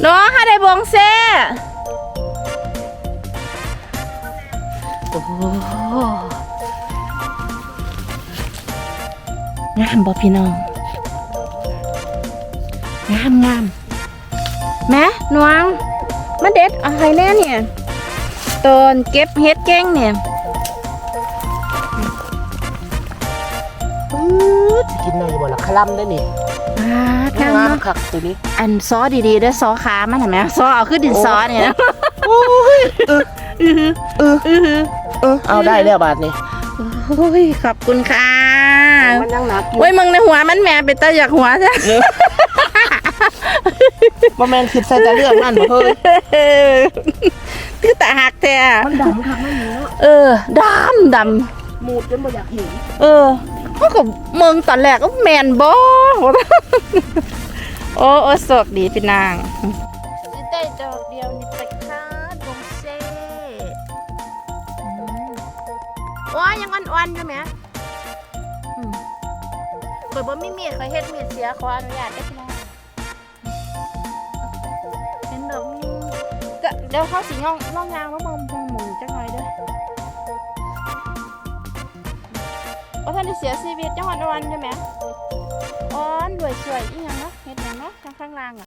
เนาะฮาได้บองเซ่โอ้โหงามบ่พี่น้อง งามงามแม่นวงมาเด็ดเอะไรแน่เนี่ยต้นเก็บเฮ็ดแกงเนี่ยปื๊ดสิกินได้อยู่บ่ล่ะคลำได้นี่อ่างามงามเนาะคักตัวนี้อันซอดีๆเด้อซอขามันเห็นไหมซอเอาขึ้นดินซอเนี่ยนะโอ้ยเออเออเออเออเอาได้แล้วบาทนี่โอ้ยขอบคุณค่ะมันยังหนักอยู่โอ้ยมึงในหัวมันแม่เป็นตาอยากหัวจ้ะเนอะบ่แม่นคิดใส่แต่เรื่องนั่นบ่เฮ้ยคือตาหักแท้มันดำคักมันเนาะเออดำดมูดจนบ่อยากเห็นำเออเขาก็เมืองตอนแรกก็แมนบ่ โอ้โอ้สดดีพี่นางสิได้ดอกเดียวนี่ไปค่ะดงเซ่ว้ายังอ่อนๆอยู่ไหมอืมเปิดบ่มีมีดเขาเฮ็ดมีดเสียขออนุญาตได้พี่นางเป็นดอกนี้ก็เดี๋ยวเขาสิย่องล่องยางแล้วมึงมึงมึงจักหน่อยเด้อว่าท่านได้เสียชีวิตจังหวัดนวันใช่ไหมอ่อนรวยสวยอีหยังเนาะเฮ็ดหยังเนาะข้าง ข้างล่างอะ